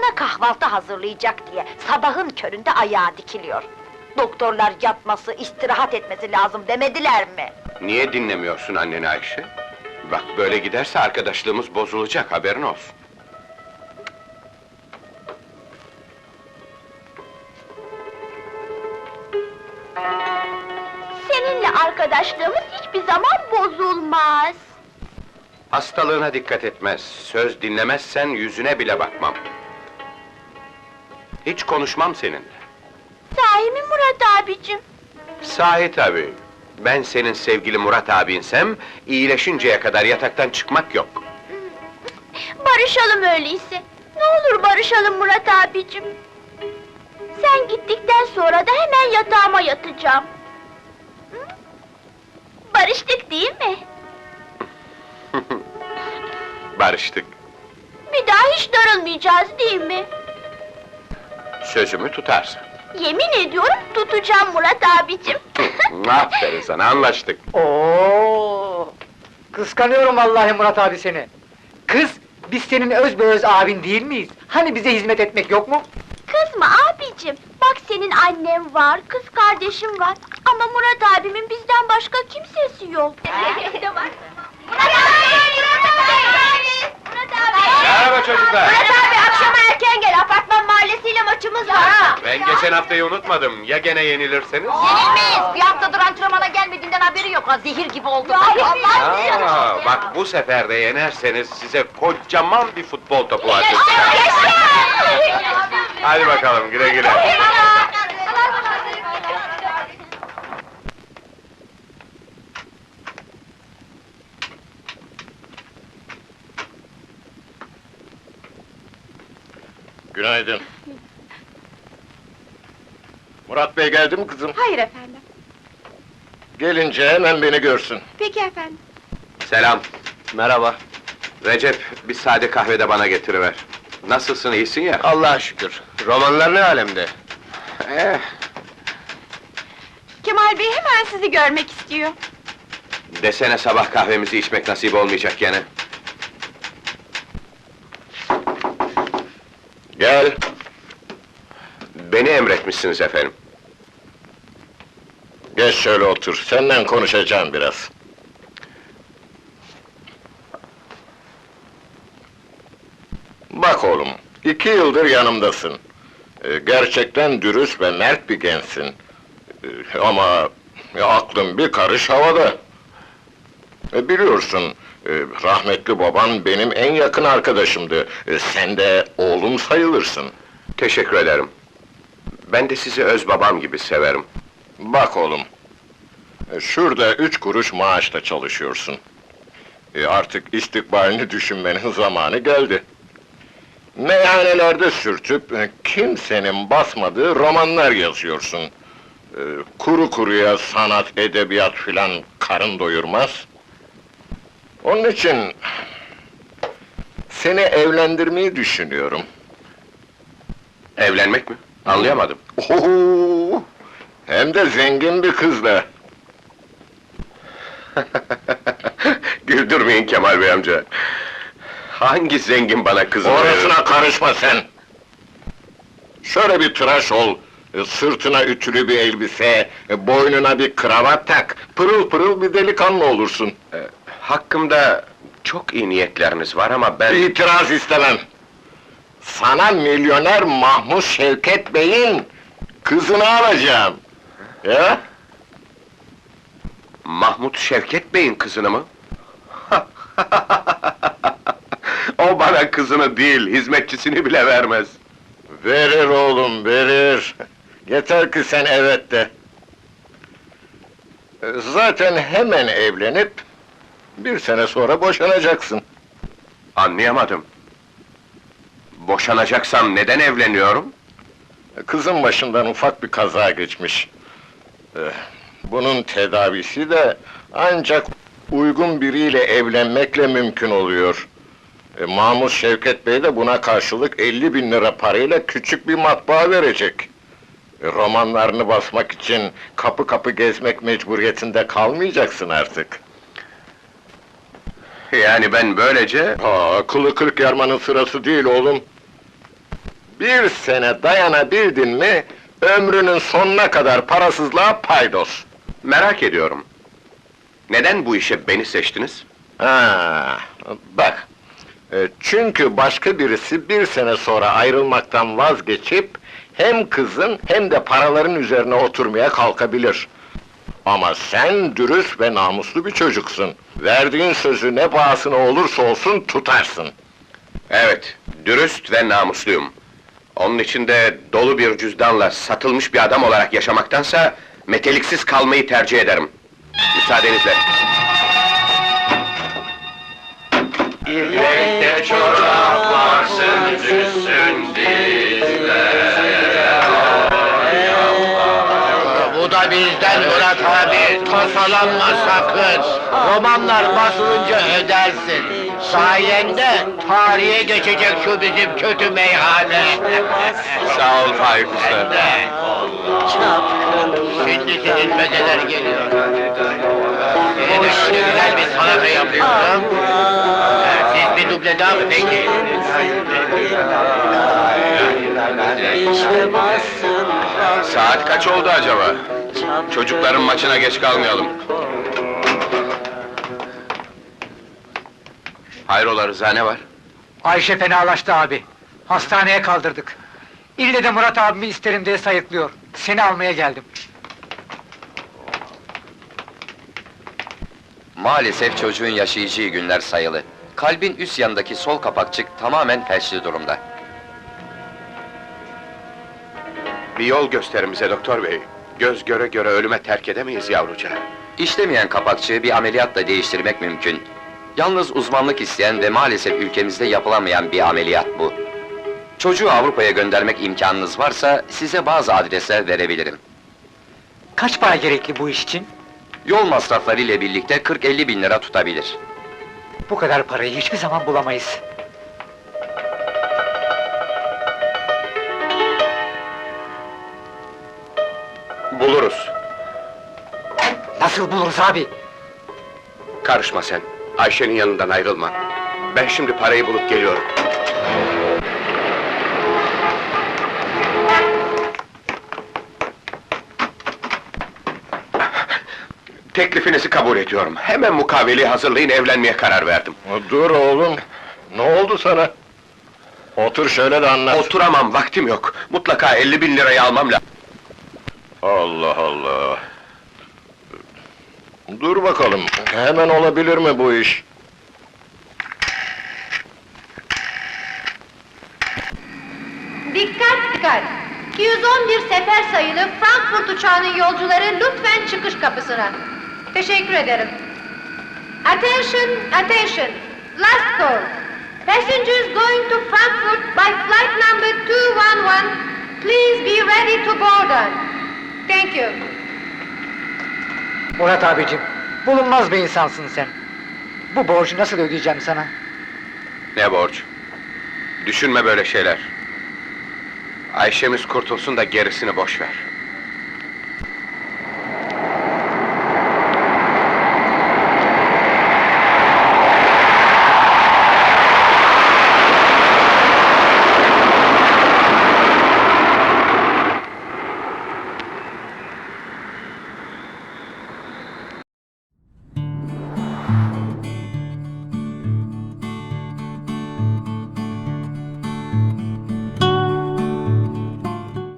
sana kahvaltı hazırlayacak diye sabahın köründe ayağa dikiliyor. Doktorlar yatması, istirahat etmesi lazım demediler mi? Niye dinlemiyorsun anneni Ayşe? Bak böyle giderse arkadaşlığımız bozulacak, haberin olsun. Seninle arkadaşlığımız hiçbir zaman bozulmaz. Hastalığına dikkat etmez, söz dinlemezsen yüzüne bile bakmam. Hiç konuşmam seninle. Sahi mi Murat abicim? Sahi tabii. Ben senin sevgili Murat abinsem, iyileşinceye kadar yataktan çıkmak yok. Barışalım öyleyse. Ne olur barışalım Murat abicim. Sen gittikten sonra da hemen yatağıma yatacağım. Hı? Barıştık değil mi? Barıştık. Bir daha hiç darılmayacağız değil mi? Sözümü tutarsın. Yemin ediyorum tutacağım Murat abicim. Aferin sana, anlaştık. Oo! Kıskanıyorum vallahi Murat abi seni. Kız, biz senin öz be öz abin değil miyiz? Hani bize hizmet etmek yok mu? Kızma abicim. Bak senin annem var, kız kardeşim var. Ama Murat abimin bizden başka kimsesi yok. Abi! Murat abi! Murat abi! Merhaba çocuklar. Murat abi akşama erken gel. Apartman mahallesiyle maçımız var ha. Ben geçen haftayı unutmadım, ya gene yenilirseniz? Yenilmeyiz! Bir haftadır antrenmana gelmediğinden haberi yok ha, zehir gibi oldu. Aa, bak bu sefer de yenerseniz size kocaman bir futbol topu atacağım. Hadi bakalım, güle güle. Günaydın. Murat Bey geldi mi kızım? Hayır efendim. Gelince hemen beni görsün. Peki efendim. Selam. Merhaba. Recep, bir sade kahve de bana getiriver. Nasılsın, iyisin ya? Allah'a şükür. Romanlar ne alemde? Eh, Kemal Bey hemen sizi görmek istiyor. desene sabah kahvemizi içmek nasip olmayacak gene. Gel. Beni emretmişsiniz efendim. Geç şöyle otur. Seninle konuşacağım biraz. Bak oğlum, iki yıldır yanımdasın. Ee, gerçekten dürüst ve mert bir gençsin. Ee, ama ya, aklın bir karış havada. E, biliyorsun, e, rahmetli baban benim en yakın arkadaşımdı. E, sen de oğlum sayılırsın. Teşekkür ederim. Ben de sizi öz babam gibi severim. Bak oğlum, e, şurada üç kuruş maaşla çalışıyorsun. E, artık istikbalini düşünmenin zamanı geldi. Meyhanelerde sürtüp e, kimsenin basmadığı romanlar yazıyorsun. E, kuru kuruya sanat, edebiyat filan karın doyurmaz. Onun için seni evlendirmeyi düşünüyorum. Evlenmek mi? Anlayamadım. Oho! Hem de zengin bir kızla. Güldürmeyin Kemal Bey amca. Hangi zengin bana kızını verir? Orasına karışma sen! Şöyle bir tıraş ol, e, sırtına ütülü bir elbise, e, boynuna bir kravat tak, pırıl pırıl bir delikanlı olursun. Hakkımda çok iyi niyetleriniz var ama ben... İtiraz istemem. Sana milyoner Mahmut Şevket Bey'in kızını alacağım. Ya? Mahmut Şevket Bey'in kızını mı? o bana kızını değil, hizmetçisini bile vermez. Verir oğlum, verir. Yeter ki sen evet de. Zaten hemen evlenip, bir sene sonra boşanacaksın. Anlayamadım. Boşanacaksam neden evleniyorum? Kızın başından ufak bir kaza geçmiş. Eh, Bunun tedavisi de ancak uygun biriyle evlenmekle mümkün oluyor. E, Mahmut Şevket Bey de buna karşılık 50 bin lira parayla küçük bir matbaa verecek. E, romanlarını basmak için kapı kapı gezmek mecburiyetinde kalmayacaksın artık. Yani ben böylece... Aa, kılı kırk yarmanın sırası değil oğlum. Bir sene dayanabildin mi, ömrünün sonuna kadar parasızlığa paydos. Merak ediyorum. Neden bu işe beni seçtiniz? Ha, bak. E, Çünkü başka birisi bir sene sonra ayrılmaktan vazgeçip hem kızın hem de paraların üzerine oturmaya kalkabilir. Ama sen dürüst ve namuslu bir çocuksun. Verdiğin sözü ne pahasına olursa olsun tutarsın. Evet, dürüst ve namusluyum. Onun içinde dolu bir cüzdanla satılmış bir adam olarak yaşamaktansa... ...meteliksiz kalmayı tercih ederim. Müsaadenizle. İpekte çorap varsın, düşsün Bu da bizden Murat abi, tasalanma sakın! Romanlar basılınca ödersin! Sayende tarihe geçecek şu bizim kötü meyhane! Sağ ol Faik Usta. Şimdi senin mezeler geliyor. Yine de şöyle güzel bir salata yapıyorum. Siz bir duble daha mı peki? Saat kaç oldu acaba? Çocukların maçına geç kalmayalım. Hayrola Rıza ne var? Ayşe fenalaştı abi. Hastaneye kaldırdık. İlle de Murat abimi isterim diye sayıklıyor. Seni almaya geldim. Maalesef çocuğun yaşayacağı günler sayılı. Kalbin üst yanındaki sol kapakçık tamamen felçli durumda. Bir yol gösterin bize doktor bey. Göz göre göre ölüme terk edemeyiz yavrucağı. İşlemeyen kapakçığı bir ameliyatla değiştirmek mümkün. Yalnız uzmanlık isteyen ve maalesef ülkemizde yapılamayan bir ameliyat bu. Çocuğu Avrupa'ya göndermek imkanınız varsa size bazı adresler verebilirim. Kaç para gerekli bu iş için? Yol masrafları ile birlikte 40-50 bin lira tutabilir. Bu kadar parayı hiçbir zaman bulamayız. Buluruz. Nasıl buluruz abi? Karışma sen. Ayşe'nin yanından ayrılma. Ben şimdi parayı bulup geliyorum. Teklifinizi kabul ediyorum. Hemen mukaveleyi hazırlayın, evlenmeye karar verdim. Dur oğlum, ne oldu sana? Otur şöyle de anlat. Oturamam, vaktim yok. Mutlaka 50 bin lirayı almam lazım. Allah Allah! Dur bakalım, hemen olabilir mi bu iş? Dikkat dikkat! 211 sefer sayılı Frankfurt uçağının yolcuları lütfen çıkış kapısına. Teşekkür ederim. Attention, attention! Last call! Passengers going to Frankfurt by flight number 211, please be ready to board. Thank you. Murat abicim, bulunmaz bir insansın sen. Bu borcu nasıl ödeyeceğim sana? Ne borç? Düşünme böyle şeyler. Ayşemiz kurtulsun da gerisini boş ver.